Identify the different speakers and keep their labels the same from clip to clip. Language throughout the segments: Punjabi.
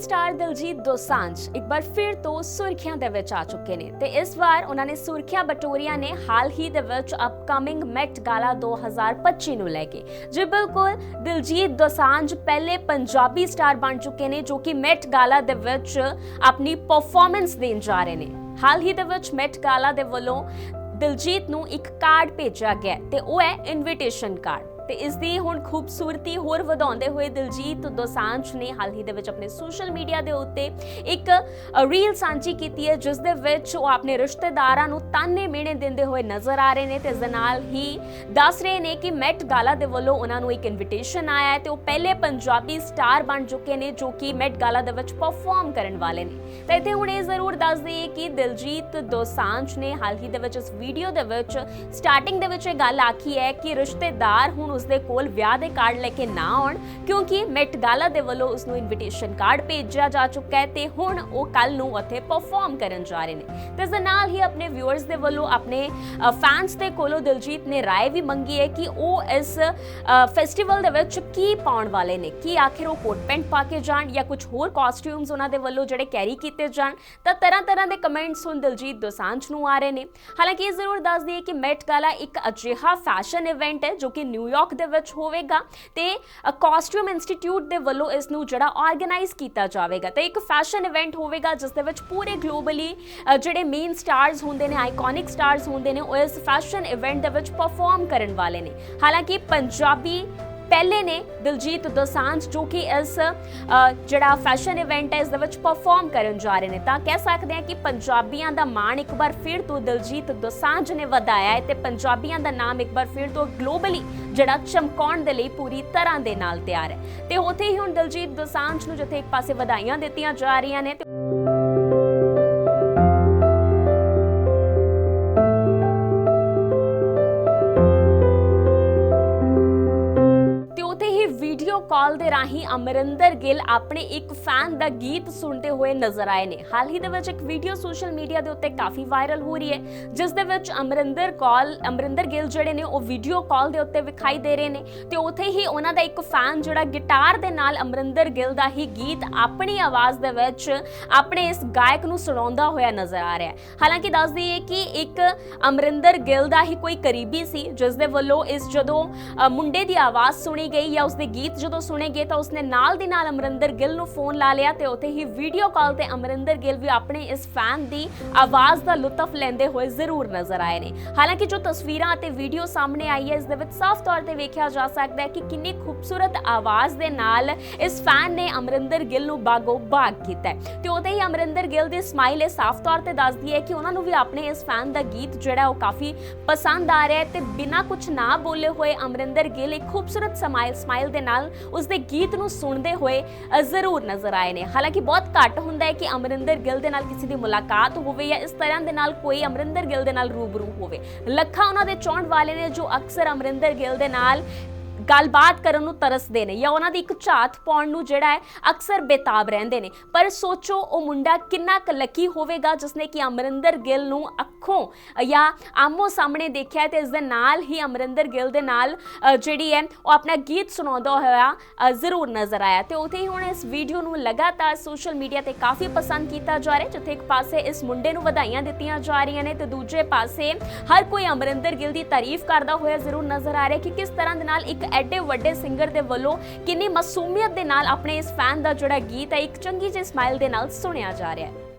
Speaker 1: ਸਟਾਰ ਦਿਲਜੀਤ ਦੋਸਾਂਝ ਇੱਕ ਵਾਰ ਫਿਰ ਤੋਂ ਸੁਰਖੀਆਂ ਦੇ ਵਿੱਚ ਆ ਚੁੱਕੇ ਨੇ ਤੇ ਇਸ ਵਾਰ ਉਹਨਾਂ ਨੇ ਸੁਰਖੀਆਂ ਬਟੋਰੀਆਂ ਨੇ ਹਾਲ ਹੀ ਦੇ ਵਿੱਚ ਅਪਕਮਿੰਗ ਮੈਟ ਗਾਲਾ 2025 ਨੂੰ ਲੈ ਕੇ। ਜੀ ਬਿਲਕੁਲ ਦਿਲਜੀਤ ਦੋਸਾਂਝ ਪਹਿਲੇ ਪੰਜਾਬੀ ਸਟਾਰ ਬਣ ਚੁੱਕੇ ਨੇ ਜੋ ਕਿ ਮੈਟ ਗਾਲਾ ਦੇ ਵਿੱਚ ਆਪਣੀ ਪਰਫਾਰਮੈਂਸ ਦੇਣ ਜਾ ਰਹੇ ਨੇ। ਹਾਲ ਹੀ ਦੇ ਵਿੱਚ ਮੈਟ ਗਾਲਾ ਦੇ ਵੱਲੋਂ ਦਿਲਜੀਤ ਨੂੰ ਇੱਕ ਕਾਰਡ ਭੇਜਿਆ ਗਿਆ ਤੇ ਉਹ ਹੈ ਇਨਵੀਟੇਸ਼ਨ ਕਾਰਡ ਤੇ ਇਸ ਦੀ ਹੁਣ ਖੂਬਸੂਰਤੀ ਹੋਰ ਵਧਾਉਂਦੇ ਹੋਏ ਦਿਲਜੀਤ ਦੋਸਾਂਝ ਨੇ ਹਾਲ ਹੀ ਦੇ ਵਿੱਚ ਆਪਣੇ ਸੋਸ਼ਲ ਮੀਡੀਆ ਦੇ ਉੱਤੇ ਇੱਕ ਰੀਲ ਸਾਂਝੀ ਕੀਤੀ ਹੈ, ਜਿਸ ਦੇ ਵਿੱਚ ਉਹ ਆਪਣੇ ਰਿਸ਼ਤੇਦਾਰਾਂ ਨੂੰ ਤਾਨੇ ਮਿਹਣੇ ਦਿੰਦੇ ਹੋਏ ਨਜ਼ਰ ਆ ਰਹੇ ਨੇ ਤੇ ਇਸ ਦੇ ਨਾਲ ਹੀ ਦੱਸ ਰਹੇ ਨੇ ਕਿ ਮੈਟ ਗਾਲਾ ਦੇ ਵੱਲੋਂ ਉਹਨਾਂ ਨੂੰ ਇੱਕ ਇਨਵੀਟੇਸ਼ਨ ਆਇਆ ਹੈ ਤੇ ਉਹ ਪਹਿਲੇ ਪੰਜਾਬੀ ਸਟਾਰ ਬਣ ਚੁੱਕੇ ਨੇ ਜੋ ਕਿ ਮੈਟ ਗਾਲਾ ਦੇ ਵਿੱਚ ਪਰਫਾਰਮ ਕਰਨ ਵਾਲੇ ਨੇ। ਤਾਂ ਇੱਥੇ ਹੁਣ ਇਹ ਜ਼ਰੂਰ ਦੱਸ ਦਈਏ ਕਿ ਦਿਲਜੀਤ ਦੋਸਾਂਝ ਨੇ ਹਾਲ ਹੀ ਦੇ ਵਿੱਚ ਇਸ ਵੀਡੀਓ ਦੇ ਵਿੱਚ ਸਟਾਰਟਿੰਗ ਦੇ ਵਿੱਚ ਇਹ ਗੱਲ ਆਖੀ ਹੈ ਕਿ ਰਿਸ਼ਤੇਦਾਰ ਹੁਣ ਉਸ ਦੇ ਕੋਲ ਵਿਆਹ ਦੇ ਕਾਰਡ ਲੈ ਕੇ ਨਾ ਆਉਣ, ਕਿਉਂਕਿ ਮੈਟ ਗਾਲਾ ਦੇ ਵੱਲੋਂ ਉਸ ਨੂੰ ਇਨਵੀਟੇਸ਼ਨ ਕਾਰਡ ਭੇਜਿਆ ਜਾ ਚੁੱਕਾ ਹੈ ਤੇ ਹੁਣ ਉਹ ਕੱਲ ਨੂੰ ਉੱਥੇ ਪਰਫਾਰਮ ਕਰਨ ਜਾ ਰਹੇ ਨੇ। ਤੇ ਇਸ ਦੇ ਨਾਲ ਹੀ ਆਪਣੇ ਵਿਊਅਰਸ ਦੇ ਵੱਲੋਂ ਆਪਣੇ ਫੈਨਸ ਦੇ ਕੋਲੋਂ ਦਿਲਜੀਤ ਨੇ ਰਾਏ ਵੀ ਮੰਗੀ ਹੈ ਕਿ ਉਹ ਇਸ ਫੈਸਟੀਵਲ ਦੇ ਵਿੱਚ ਕੀ ਪਾਉਣ ਵਾਲੇ ਨੇ, ਕੀ ਆਖਿਰ ਉਹ ਕੋਟ ਪੈਂਟ ਪਾ ਕੇ ਜਾਣ ਜਾਂ ਕੁਝ ਹੋਰ ਕਾਸਟਿਊਮਸ ਉਹਨਾਂ ਦੇ ਵੱਲੋਂ ਜਿਹੜੇ ਕੈਰੀ ਕੀਤੇ ਜਾਣ, ਤਾਂ ਤਰ੍ਹਾਂ ਤਰ੍ਹਾਂ ਦੇ ਕਮੈਂਟਸ ਹੁਣ ਦਿਲਜੀਤ ਦੋਸਾਂਝ ਨੂੰ ਆ ਰਹੇ ਨੇ। ਹਾਲਾਂਕਿ ਇਹ ਜ਼ਰੂਰ ਦੱਸ ਦਈਏ ਕਿ ਮੈਟ ਗਾਲਾ ਇੱਕ ਅਜਿਹਾ ਫੈਸ਼ਨ ਇਵੈਂਟ ਹੈ ਜੋ ਕਿ ਨਿਊਯਾਰਕ ਦੇ ਵਿੱਚ ਹੋਵੇਗਾ ਤੇ ਕਾਸਟਿਊਮ ਇੰਸਟੀਚਿਊਟ ਦੇ ਵੱਲੋਂ ਇਸ ਨੂੰ ਜਿਹੜਾ ਆਰਗੇਨਾਈਜ਼ ਕੀਤਾ ਜਾਵੇਗਾ। ਤੇ ਇੱਕ ਫੈਸ਼ਨ ਇਵੈਂਟ ਹੋਵੇਗਾ, ਜਿਸ ਦੇ ਵਿੱਚ ਪੂਰੇ ਗਲੋਬਲੀ ਜਿਹੜੇ ਮੇਨ ਸਟਾਰਸ ਹੁੰਦੇ ਨੇ ਆਈਕੋਨਿਕ ਸਟਾਰਸ ਹੁੰਦੇ ਨੇ, ਉਹ ਇਸ ਫੈਸ਼ਨ ਇਵੈਂਟ ਦੇ ਵਿੱਚ ਪਰਫਾਰਮ ਕਰਨ ਵਾਲੇ ਨੇ। ਹਾਲਾਂਕਿ ਪੰਜਾਬੀ ਪਹਿਲੇ ਨੇ ਦਿਲਜੀਤ ਦੋਸਾਂਝ, ਜੋ ਕਿ ਇਸ ਜਿਹੜਾ ਫੈਸ਼ਨ ਇਵੈਂਟ ਹੈ, ਇਸ ਦੇ ਵਿੱਚ ਪਰਫਾਰਮ ਕਰਨ ਜਾ ਰਹੇ ਨੇ। ਤਾਂ ਕਹਿ ਸਕਦੇ ਹਾਂ ਕਿ ਪੰਜਾਬੀਆਂ ਦਾ ਮਾਣ ਇੱਕ ਵਾਰ ਫਿਰ ਤੋਂ ਦਿਲਜੀਤ ਦੋਸਾਂਝ ਨੇ ਵਧਾਇਆ ਹੈ ਤੇ ਪੰਜਾਬੀਆਂ ਦਾ ਨਾਮ ਇੱਕ ਵਾਰ ਫਿਰ ਤੋਂ ਗਲੋਬਲੀ ਜਿਹੜਾ ਚਮਕਾਉਣ ਦੇ ਲਈ ਪੂਰੀ ਤਰ੍ਹਾਂ ਦੇ ਨਾਲ ਤਿਆਰ ਹੈ। ਤੇ ਉੱਥੇ ਹੀ ਹੁਣ ਦਿਲਜੀਤ ਦੋਸਾਂਝ ਨੂੰ ਜਿੱਥੇ ਇੱਕ ਪਾਸੇ ਵਧਾਈਆਂ ਦਿੱਤੀਆਂ ਜਾ ਰਹੀਆਂ ਨੇ ਤੇ ਤੇ ਕਾਲ ਦੇ ਰਾਹੀਂ ਅਮਰਿੰਦਰ ਗਿੱਲ ਆਪਣੇ ਇੱਕ ਫੈਨ ਦਾ ਗੀਤ ਸੁਣਦੇ ਹੋਏ ਨਜ਼ਰ ਆਏ ਨੇ। ਹਾਲ ਹੀ ਦੇ ਵਿੱਚ ਇੱਕ ਵੀਡੀਓ ਸੋਸ਼ਲ ਮੀਡੀਆ ਦੇ ਉੱਤੇ ਕਾਫੀ ਵਾਇਰਲ ਹੋ ਰਹੀ ਹੈ, ਜਿਸ ਦੇ ਵਿੱਚ ਅਮਰਿੰਦਰ ਕਾਲ, ਅਮਰਿੰਦਰ ਗਿੱਲ ਜਿਹੜੇ ਨੇ, ਉਹ ਵੀਡੀਓ ਕਾਲ ਦੇ ਉੱਤੇ ਵਿਖਾਈ ਦੇ ਰਹੇ ਨੇ ਤੇ ਉਥੇ ਹੀ ਉਹਨਾਂ ਦਾ ਇੱਕ ਫੈਨ ਜਿਹੜਾ ਗਿਟਾਰ ਦੇ ਨਾਲ ਅਮਰਿੰਦਰ ਗਿੱਲ ਦਾ ਹੀ ਗੀਤ ਆਪਣੀ ਆਵਾਜ਼ ਦੇ ਵਿੱਚ ਆਪਣੇ ਇਸ ਗਾਇਕ ਨੂੰ ਸੁਣਾਉਂਦਾ ਹੋਇਆ ਨਜ਼ਰ ਆ ਰਿਹਾ ਹੈ। ਹਾਲਾਂਕਿ ਦੱਸ ਦਈਏ ਕਿ ਇੱਕ ਅਮਰਿੰਦਰ ਗਿੱਲ ਦਾ ਹੀ ਕੋਈ ਕਰੀਬੀ ਸੀ, ਜਿਸ ਦੇ ਵੱਲੋਂ ਇਸ ਜਦੋਂ ਮੁੰਡੇ ਦੀ ਆਵਾਜ਼ ਸੁਣੀ ਗਈ ਜਾਂ ਉਸਦੇ ਗੀਤ ਜਦੋਂ ਸੁਣੇ ਗਏ ਤਾਂ ਉਸਨੇ ਨਾਲ ਦੀ ਨਾਲ ਅਮਰਿੰਦਰ ਗਿੱਲ ਨੂੰ ਫੋਨ ਲਾ ਲਿਆ ਤੇ ਉੱਥੇ ਹੀ ਵੀਡੀਓ ਕਾਲ ਤੇ ਅਮਰਿੰਦਰ ਗਿੱਲ ਵੀ ਆਪਣੇ ਇਸ ਫੈਨ ਦੀ ਆਵਾਜ਼ ਦਾ ਲੁਤਫ ਲੈਂਦੇ ਹੋਏ ਜ਼ਰੂਰ ਨਜ਼ਰ ਆਏ ਨੇ। ਹਾਲਾਂਕਿ ਜੋ ਤਸਵੀਰਾਂ ਅਤੇ ਵੀਡੀਓ ਸਾਹਮਣੇ ਆਈ ਹੈ ਇਸ ਦੇ ਵਿੱਚ ਸਾਫ਼ ਤੌਰ ਤੇ ਵੇਖਿਆ ਜਾ ਸਕਦਾ ਹੈ ਕਿ ਕਿੰਨੀ ਖੂਬਸੂਰਤ ਆਵਾਜ਼ ਦੇ ਨਾਲ ਇਸ ਫੈਨ ਨੇ ਅਮਰਿੰਦਰ ਗਿੱਲ ਨੂੰ ਬਾਗੋ ਬਾਗ ਕੀਤਾ ਤੇ ਉਹਦੇ ਹੀ ਅਮਰਿੰਦਰ ਗਿੱਲ ਦੀ ਸਮਾਈਲ ਇਹ ਸਾਫ਼ ਤੌਰ ਤੇ ਦੱਸਦੀ ਹੈ ਕਿ ਉਹਨਾਂ ਨੂੰ ਵੀ ਆਪਣੇ ਇਸ ਫੈਨ ਦਾ ਗੀਤ ਜਿਹੜਾ ਉਹ ਕਾਫੀ ਪਸੰਦ ਆ ਰਿਹਾ ਹੈ ਤੇ ਬਿਨਾਂ ਕੁਝ ਨਾ ਬੋਲੇ ਹੋਏ ਅਮਰਿੰਦਰ ਗਿੱਲ ਇੱਕ ਖੂਬਸੂਰਤ ਸਮਾਈਲ ਸਮਾਈਲ ਦੇ ਨਾਲ ਉਸ ਦੇ ਗੀਤ ਨੂੰ ਸੁਣਦੇ ਹੋਏ ਅ, ਜ਼ਰੂਰ ਨਜ਼ਰ ਆਏ ਨੇ। ਹਾਲਾਂਕਿ ਬਹੁਤ ਘੱਟ ਹੁੰਦਾ ਹੈ ਕਿ ਅਮਰਿੰਦਰ ਗਿੱਲ ਦੇ ਨਾਲ ਕਿਸੇ ਦੀ ਮੁਲਾਕਾਤ ਹੋਵੇ ਜਾਂ ਇਸ ਤਰ੍ਹਾਂ ਦੇ ਨਾਲ ਕੋਈ ਅਮਰਿੰਦਰ ਗਿੱਲ ਦੇ ਨਾਲ ਰੂਬਰੂ ਹੋਵੇ। ਲੱਖਾਂ ਉਹਨਾਂ ਦੇ ਚਾਹਣ ਵਾਲੇ ਨੇ ਜੋ ਅਕਸਰ ਅਮਰਿੰਦਰ ਗਿੱਲ ਦੇ ਨਾਲ ਗੱਲਬਾਤ ਕਰਨ ਨੂੰ ਤਰਸਦੇ ਨੇ ਜਾਂ ਉਹਨਾਂ ਦੀ ਇੱਕ ਝਾਤ ਪਾਉਣ ਨੂੰ ਜਿਹੜਾ ਹੈ ਅਕਸਰ ਬੇਤਾਬ ਰਹਿੰਦੇ ਨੇ। ਪਰ ਸੋਚੋ ਉਹ ਮੁੰਡਾ ਕਿੰਨਾ ਕੁ ਲੱਕੀ ਹੋਵੇਗਾ, ਜਿਸਨੇ ਕਿ ਅਮਰਿੰਦਰ ਗਿੱਲ ਨੂੰ ਅੱਖੋਂ ਜਾਂ ਆਮੋ ਸਾਹਮਣੇ ਦੇਖਿਆ ਹੈ ਤੇ ਇਸ ਦੇ ਨਾਲ ਹੀ ਅਮਰਿੰਦਰ ਗਿੱਲ ਦੇ ਨਾਲ ਜਿਹੜੀ ਹੈ ਉਹ ਆਪਣਾ ਗੀਤ ਸੁਣਾਉਂਦਾ ਹੋਇਆ ਜ਼ਰੂਰ ਨਜ਼ਰ ਆਇਆ। ਤੇ ਉਥੇ ਹੀ ਹੁਣ ਇਸ ਵੀਡੀਓ ਨੂੰ ਲਗਾਤਾਰ ਸੋਸ਼ਲ ਮੀਡੀਆ ਤੇ ਕਾਫੀ ਪਸੰਦ ਕੀਤਾ ਜਾ ਰਿਹਾ, ਜਿੱਥੇ ਇੱਕ ਪਾਸੇ ਇਸ ਮੁੰਡੇ ਨੂੰ ਵਧਾਈਆਂ ਦਿੱਤੀਆਂ ਜਾ ਰਹੀਆਂ ਨੇ ਤੇ ਦੂਜੇ ਪਾਸੇ ਹਰ ਕੋਈ ਅਮਰਿੰਦਰ ਗਿੱਲ ਦੀ ਤਾਰੀਫ ਕਰਦਾ ਹੋਇਆ ਜ਼ਰੂਰ ਨਜ਼ਰ ਆ ਰਿਹਾ ਕਿ ਕਿਸ ਤਰ੍ਹਾਂ ਦੇ ਨਾਲ ਇੱਕ ਐਡੇ ਵੱਡੇ ਸਿੰਗਰ ਦੇ ਵੱਲੋਂ ਕਿੰਨੀ ਮਾਸੂਮੀਅਤ ਦੇ ਨਾਲ ਆਪਣੇ ਇਸ ਫੈਨ ਦਾ ਜਿਹੜਾ ਗੀਤ ਹੈ, ਇੱਕ ਚੰਗੀ ਜਿਹੀ ਸਮਾਈਲ ਦੇ ਨਾਲ ਸੁਣਿਆ ਜਾ ਰਿਹਾ ਹੈ।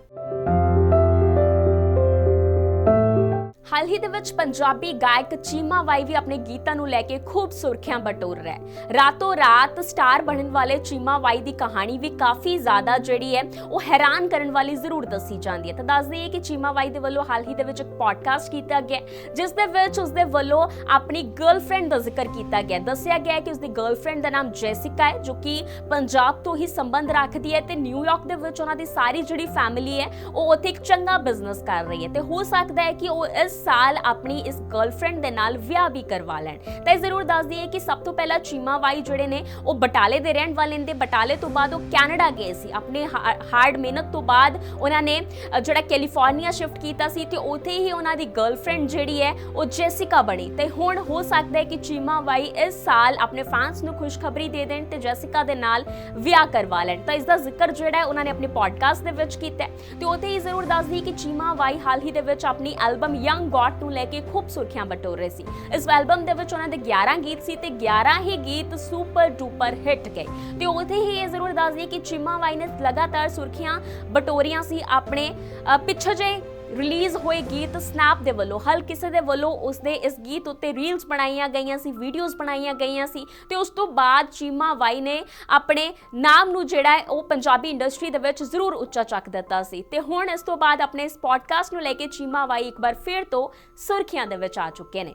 Speaker 1: ਹਾਲ ਹੀ ਦੇ ਵਿੱਚ ਪੰਜਾਬੀ ਗਾਇਕ ਚੀਮਾ ਬਾਈ ਵੀ ਆਪਣੇ ਗੀਤਾਂ ਨੂੰ ਲੈ ਕੇ ਖੂਬ ਸੁਰਖੀਆਂ ਬਟੋਰ ਰਿਹਾ ਹੈ। ਰਾਤੋਂ ਰਾਤ ਸਟਾਰ ਬਣਨ ਵਾਲੇ ਚੀਮਾ ਬਾਈ ਦੀ ਕਹਾਣੀ ਵੀ ਕਾਫੀ ਜ਼ਿਆਦਾ ਜਿਹੜੀ ਹੈ, ਉਹ ਹੈਰਾਨ ਕਰਨ ਵਾਲੀ ਜ਼ਰੂਰ ਦੱਸੀ ਜਾਂਦੀ ਹੈ। ਤਾਂ ਦੱਸ ਦਈਏ ਕਿ ਚੀਮਾ ਬਾਈ ਦੇ ਵੱਲੋਂ ਹਾਲ ਹੀ ਦੇ ਵਿੱਚ ਇੱਕ ਪੋਡਕਾਸਟ ਕੀਤਾ ਗਿਆ ਜਿਸ ਦੇ ਵਿੱਚ ਉਸਦੇ ਵੱਲੋਂ ਆਪਣੀ ਗਰਲਫ੍ਰੈਂਡ ਦਾ ਜ਼ਿਕਰ ਕੀਤਾ ਗਿਆ ਦੱਸਿਆ ਗਿਆ ਹੈ ਕਿ ਉਸਦੀ ਗਰਲਫ੍ਰੈਂਡ ਦਾ ਨਾਮ ਜੈਸਿਕਾ ਹੈ, ਜੋ ਕਿ ਪੰਜਾਬ ਤੋਂ ਹੀ ਸੰਬੰਧ ਰੱਖਦੀ ਹੈ ਤੇ ਨਿਊਯਾਰਕ ਦੇ ਵਿੱਚ ਉਹਨਾਂ ਦੀ ਸਾਰੀ ਜਿਹੜੀ ਫੈਮਿਲੀ ਹੈ, ਉਹ ਉੱਥੇ ਇੱਕ ਚੰਗਾ ਬਿਜ਼ਨਸ ਕਰ ਰਹੀ ਹੈ। ਤੇ ਹੋ ਸਕਦਾ ਹੈ ਕਿ ਉਹ ਇਸ ਸਾਲ ਆਪਣੀ ਇਸ ਗਰਲਫ੍ਰੈਂਡ ਦੇ ਨਾਲ ਵਿਆਹ ਵੀ ਕਰਵਾ ਲੈਣ। ਤਾਂ ਇਹ ਜ਼ਰੂਰ ਦੱਸ ਦਈਏ ਕਿ ਸਭ ਤੋਂ ਪਹਿਲਾਂ ਚੀਮਾ ਬਾਈ ਜਿਹੜੇ ਨੇ, ਉਹ ਬਟਾਲੇ ਦੇ ਰਹਿਣ ਵਾਲੇ ਨੇ ਤੇ ਬਟਾਲੇ ਤੋਂ ਬਾਅਦ ਉਹ ਕੈਨੇਡਾ ਗਏ ਸੀ। ਆਪਣੇ ਹਾਰਡ ਮਿਹਨਤ ਤੋਂ ਬਾਅਦ ਉਹਨਾਂ ਨੇ ਜਿਹੜਾ ਕੈਲੀਫੋਰਨੀਆ ਸ਼ਿਫਟ ਕੀਤਾ ਸੀ ਤੇ ਉੱਥੇ ਹੀ ਉਹਨਾਂ ਦੀ ਗਰਲਫ੍ਰੈਂਡ ਜਿਹੜੀ ਹੈ, ਉਹ ਜੈਸਿਕਾ ਬਣੀ। ਤੇ ਹੁਣ ਹੋ ਸਕਦਾ ਹੈ ਕਿ ਚੀਮਾ ਬਾਈ ਇਸ ਸਾਲ ਆਪਣੇ ਫੈਨਸ ਨੂੰ ਖੁਸ਼ਖਬਰੀ ਦੇ ਦੇਣ ਤੇ ਜੈਸਿਕਾ ਦੇ ਨਾਲ ਵਿਆਹ ਕਰਵਾ ਲੈਣ। ਤਾਂ ਇਸ ਦਾ ਜ਼ਿਕਰ ਜਿਹੜਾ ਹੈ, ਉਹਨਾਂ ਨੇ ਆਪਣੇ ਪੋਡਕਾਸਟ ਦੇ ਵਿੱਚ ਕੀਤਾ ਹੈ। ਤੇ ਉੱਥੇ ਹੀ ਜ਼ਰੂਰ ਦੱਸ ਦਈਏ ਕਿ ਚੀਮਾ ਬਾਈ ਹਾਲ ਹੀ ਦੇ ਵਿੱਚ ਆਪਣੀ ਐਲਬਮ ਯੰਗ ਗॉड ਨੂੰ ਲੈ ਕੇ ਖੂਬ ਸੁਰਖੀਆਂ ਬਟੋਰ ਰਹੇ ਸੀ। ਇਸ ਐਲਬਮ ਦੇ ਵਿੱਚ ਉਹਨਾਂ ਦੇ 11 ਗੀਤ ਸੀ ਤੇ 11 ਹੀ ਗੀਤ ਸੁਪਰ ਡੂਪਰ ਹਿੱਟ ਗਏ। ਤੇ ਉੱਥੇ ਹੀ ਇਹ ਜ਼ਰੂਰ ਦੱਸ ਦਈਏ ਕਿ ਚੀਮਾ ਬਾਈ ਨੇ ਲਗਾਤਾਰ ਸੁਰਖੀਆਂ ਬਟੋਰੀਆਂ ਸੀ ਆਪਣੇ ਅ, ਪਿੱਛੇ ਜੇ ਰਿਲੀਜ਼ ਹੋਏ ਗੀਤ ਸਨੈਪ ਦੇ ਵੱਲੋਂ। ਹਰ ਕਿਸੇ ਦੇ ਵੱਲੋਂ ਉਸਦੇ ਇਸ ਗੀਤ ਉੱਤੇ ਰੀਲਸ ਬਣਾਈਆਂ ਗਈਆਂ ਸੀ ਵੀਡੀਓਜ਼ ਬਣਾਈਆਂ ਗਈਆਂ ਸੀ ਤੇ ਉਸ ਤੋਂ ਬਾਅਦ ਚੀਮਾ ਵਾਈ ਨੇ ਆਪਣੇ ਨਾਮ ਨੂੰ ਜਿਹੜਾ ਹੈ ਉਹ ਪੰਜਾਬੀ ਇੰਡਸਟਰੀ ਦੇ ਵਿੱਚ ਜ਼ਰੂਰ ਉੱਚਾ ਚੱਕ ਦਿੱਤਾ ਸੀ। ਤੇ ਹੁਣ ਇਸ ਤੋਂ ਬਾਅਦ ਆਪਣੇ ਇਸ ਪੋਡਕਾਸਟ ਨੂੰ ਲੈ ਕੇ ਚੀਮਾ ਵਾਈ ਇੱਕ ਵਾਰ ਫਿਰ ਤੋਂ ਸੁਰਖੀਆਂ ਦੇ ਵਿੱਚ ਆ ਚੁੱਕੇ ਨੇ।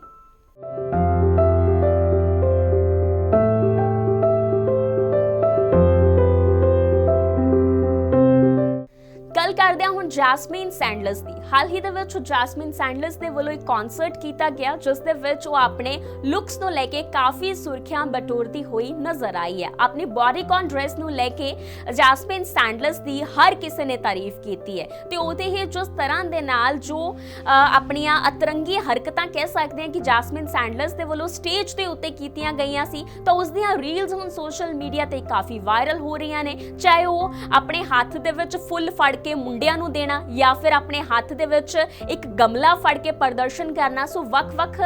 Speaker 1: ਗੱਲ ਕਰਦੇ ਹਾਂ ਹੁਣ ਜੈਸਮੀਨ ਸੈਂਡਲਸ ਦੀ। ਹਾਲ ਹੀ ਦੇ ਵਿੱਚ ਜੈਸਮੀਨ ਸੈਂਡਲਸ ਦੇ ਵੱਲੋਂ ਇੱਕ ਕਨਸਰਟ ਕੀਤਾ ਗਿਆ, ਜਿਸ ਦੇ ਵਿੱਚ ਉਹ ਆਪਣੇ ਲੁੱਕਸ ਨੂੰ ਲੈ ਕੇ ਕਾਫੀ ਸੁਰਖੀਆਂ ਬਟੋਰਦੀ ਹੋਈ ਨਜ਼ਰ ਆਈ ਹੈ। ਆਪਣੀ ਬੋਡੀਕੌਨ ਡਰੈਸ ਨੂੰ ਲੈ ਕੇ ਜੈਸਮੀਨ ਸੈਂਡਲਸ ਦੀ ਹਰ ਕਿਸੇ ਨੇ ਤਾਰੀਫ ਕੀਤੀ ਹੈ। ਤੇ ਉਹਦੇ ਹੀ ਜਿਸ ਤਰ੍ਹਾਂ ਦੇ ਨਾਲ ਜੋ ਆਪਣੀਆਂ ਅਤਰੰਗੀ ਹਰਕਤਾਂ ਕਹਿ ਸਕਦੇ ਹਾਂ ਕਿ ਜੈਸਮੀਨ ਸੈਂਡਲਸ ਦੇ ਵੱਲੋਂ ਸਟੇਜ ਦੇ ਉੱਤੇ ਕੀਤੀਆਂ ਗਈਆਂ ਸੀ, ਤਾਂ ਉਸ ਦੀਆਂ ਰੀਲਸ ਹੁਣ ਸੋਸ਼ਲ ਮੀਡੀਆ ਤੇ ਕਾਫੀ ਵਾਇਰਲ ਹੋ ਰਹੀਆਂ ਨੇ। ਚਾਹੇ ਉਹ ਆਪਣੇ ਹੱਥ ਦੇ ਵਿੱਚ ਫੁੱਲ ਫੜ ਕੇ ਮੁੰਡਿਆਂ ਨੂੰ ਦੇਣਾ ਜਾਂ ਫਿਰ ਆਪਣੇ ਹੱਥ ਦੇ ਵਿੱਚ ਇੱਕ ਗਮਲਾ ਫੜ ਕੇ ਪ੍ਰਦਰਸ਼ਨ ਕਰਨਾ, ਸੋ ਵੱਖ-ਵੱਖ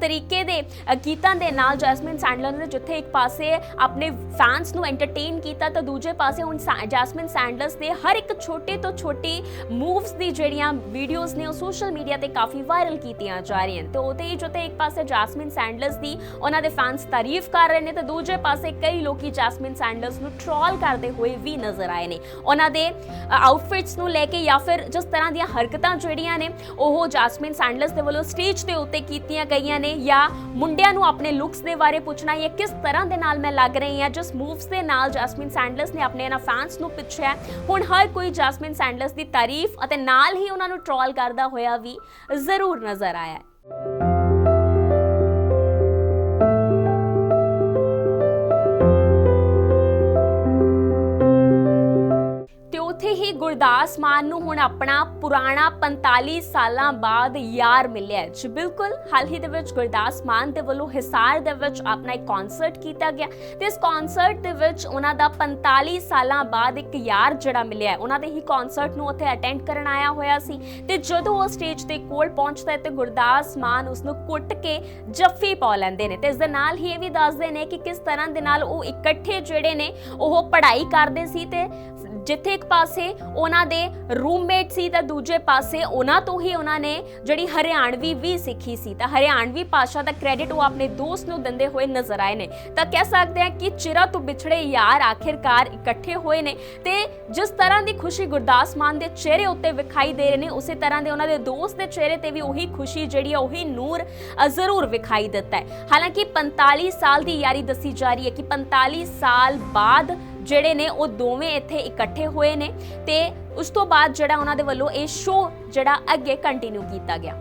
Speaker 1: ਤਰੀਕੇ ਦੇ ਗੀਤਾਂ ਦੇ ਨਾਲ ਜੈਸਮਿਨ ਸੈਂਡਲਰ ਨੇ ਜਿੱਥੇ ਇੱਕ ਪਾਸੇ ਆਪਣੇ ਫੈਨਸ ਨੂੰ ਐਂਟਰਟੇਨ ਕੀਤਾ, ਤਾਂ ਦੂਜੇ ਪਾਸੇ ਹੁਣ ਜੈਸਮਿਨ ਸੈਂਡਲਸ ਦੇ ਹਰ ਇੱਕ ਛੋਟੇ ਤੋਂ ਛੋਟੀ ਮੂਵਸ ਦੀ ਜਿਹੜੀਆਂ ਵੀਡੀਓਜ਼ ਨੇ, ਉਹ ਸੋਸ਼ਲ ਮੀਡੀਆ ਤੇ ਕਾਫੀ ਵਾਇਰਲ ਕੀਤੀਆਂ ਜਾ ਰਹੀਆਂ ਨੇ। ਤੇ ਉਹਦੇ ਹੀ ਜਿੱਥੇ ਇੱਕ ਪਾਸੇ ਜੈਸਮਿਨ ਸੈਂਡਲਸ ਦੀ, ਉਹਨਾਂ ਦੇ ਫੈਨਸ ਤਾਰੀਫ ਕਰ ਰਹੇ ਨੇ, ਤੇ ਦੂਜੇ ਪਾਸੇ ਕਈ ਲੋਕੀ ਜੈਸਮਿਨ ਸੈਂਡਲਸ ਨੂੰ ਟ੍ਰੋਲ ਕਰਦੇ ਹੋਏ ਵੀ ਨਜ਼ਰ ਆਏ ਨੇ। ਉਹਨਾਂ ਦੇ ਆਊਟਫਿਟਸ ਨੂੰ ਲੈ ਕੇ ਜਾਂ ਫਿਰ ਜਿਸ ਤਰ੍ਹਾਂ ਦੀਆਂ ਹਰਕਤਾਂ ਜਿਹੜੀਆਂ ਨੇ, ਉਹ ਜੈਸਮਿਨ ਸੈਂਡਲਸ ਦੇ ਵੱਲੋਂ ਸਟੇਜ ਦੇ ਉੱਤੇ ਕੀਤੀਆਂ ਗਈਆਂ ਨੇ ਜਾਂ ਮੁੰਡਿਆਂ ਨੂੰ ਆਪਣੇ ਲੁੱਕਸ ਦੇ ਬਾਰੇ ਪੁੱਛਣਾ ਜਾਂ ਕਿਸ ਤਰ੍ਹਾਂ ਦੇ ਨਾਲ ਮੈਂ ਲੱਗ ਰਹੀ ਹਾਂ, ਜਿਸ ਮੂਵਸ ਦੇ ਨਾਲ ਜੈਸਮਿਨ ਸੈਂਡਲਸ ਨੇ ਆਪਣੇ ਇਹਨਾਂ ਫੈਨਸ ਨੂੰ ਪੁੱਛਿਆ। ਹੁਣ ਹਰ ਕੋਈ ਜਾਸਮਿਨ ਸੈਂਡਲਸ ਦੀ ਤਾਰੀਫ ਅਤੇ ਨਾਲ ਹੀ ਉਹਨਾਂ ਨੂੰ ਟ੍ਰੋਲ ਕਰਦਾ ਹੋਇਆ ਵੀ ਜ਼ਰੂਰ ਨਜ਼ਰ ਆਇਆ ਗੁਰਦਾਸ ਮਾਨ ਨੂੰ ਹੁਣ ਆਪਣਾ ਪੁਰਾਣਾ 45 ਸਾਲਾਂ ਬਾਅਦ ਯਾਰ ਮਿਲਿਆ ਜੀ, ਬਿਲਕੁਲ। ਹਾਲ ਹੀ ਦੇ ਵਿੱਚ ਗੁਰਦਾਸ ਮਾਨ ਦੇ ਵੱਲੋਂ ਹਿਸਾਰ ਦੇ ਵਿੱਚ ਆਪਣਾ ਇੱਕ ਕਨਸਰਟ ਕੀਤਾ ਗਿਆ। ਤੇ ਇਸ ਕਨਸਰਟ ਦੇ ਵਿੱਚ ਉਹਨਾਂ ਦਾ 45 ਸਾਲਾਂ ਬਾਅਦ ਇੱਕ ਯਾਰ ਜਿਹੜਾ ਮਿਲਿਆ ਉਹਨਾਂ ਦੇ ਹੀ ਕਨਸਰਟ ਨੂੰ ਉੱਥੇ ਅਟੈਂਡ ਕਰਨ ਆਇਆ ਹੋਇਆ ਸੀ। ਤੇ ਜਦੋਂ ਉਹ ਸਟੇਜ ਤੇ ਕੋਲ ਪਹੁੰਚਦਾ ਹੈ ਤੇ ਗੁਰਦਾਸ ਮਾਨ ਉਸ ਨੂੰ ਕੁੱਟ ਕੇ ਜੱਫੀ ਪਾ ਲੈਂਦੇ ਨੇ। ਤੇ ਇਸ ਦੇ ਨਾਲ ਹੀ ਇਹ ਵੀ ਦੱਸਦੇ ਨੇ ਕਿ ਕਿਸ ਤਰ੍ਹਾਂ ਦੇ ਨਾਲ ਉਹ ਇਕੱਠੇ ਜਿਹੜੇ ਨੇ, ਉਹ ਪੜ੍ਹਾਈ ਕਰਦੇ ਸੀ ਤੇ ਜਿੱਥੇ ਇੱਕ ਪਾਸੇ ਉਹਨਾਂ ਦੇ ਰੂਮਮੇਟ ਸੀ ਤਾਂ ਦੂਜੇ ਪਾਸੇ ਉਹਨਾਂ ਤੋਂ ਹੀ ਉਹਨਾਂ ਨੇ ਜਿਹੜੀ ਹਰਿਆਣਵੀ ਵੀ ਸਿੱਖੀ ਸੀ ਤਾਂ ਹਰਿਆਣਵੀ ਭਾਸ਼ਾ ਦਾ ਕ੍ਰੈਡਿਟ ਉਹ ਆਪਣੇ ਦੋਸਤ ਨੂੰ ਦਿੰਦੇ ਹੋਏ ਨਜ਼ਰ ਆਏ ਨੇ। ਤਾਂ ਕਹਿ ਸਕਦੇ ਹਾਂ ਕਿ ਚਿਰਾਂ ਤੋਂ ਵਿਛੜੇ ਯਾਰ ਆਖਿਰਕਾਰ ਇਕੱਠੇ ਹੋਏ ਨੇ ਤੇ ਜਿਸ ਤਰ੍ਹਾਂ ਦੀ ਖੁਸ਼ੀ ਗੁਰਦਾਸ ਮਾਨ ਦੇ ਚਿਹਰੇ ਉੱਤੇ ਵਿਖਾਈ ਦੇ ਰਹੇ ਨੇ, ਉਸੇ ਤਰ੍ਹਾਂ ਦੇ ਉਹਨਾਂ ਦੇ ਦੋਸਤ ਦੇ ਚਿਹਰੇ ਤੇ ਵੀ ਉਹੀ ਖੁਸ਼ੀ ਜਿਹੜੀ ਆ, ਉਹੀ ਨੂਰ ਜ਼ਰੂਰ ਵਿਖਾਈ ਦਿੱਤਾ ਹੈ। ਹਾਲਾਂਕਿ 45 ਸਾਲ ਦੀ ਯਾਰੀ ਦੱਸੀ ਜਾ ਰਹੀ ਹੈ ਕਿ 45 ਸਾਲ ਬਾਅਦ ਜਿਹੜੇ ਨੇ ਉਹ ਦੋਵੇਂ ਇੱਥੇ ਇਕੱਠੇ ਹੋਏ ਨੇ ਤੇ ਉਸ ਤੋਂ ਬਾਅਦ ਜਿਹੜਾ ਉਹਨਾਂ ਦੇ ਵੱਲੋਂ ਇਹ ਸ਼ੋਅ ਜਿਹੜਾ ਅੱਗੇ ਕੰਟੀਨਿਊ ਕੀਤਾ ਗਿਆ।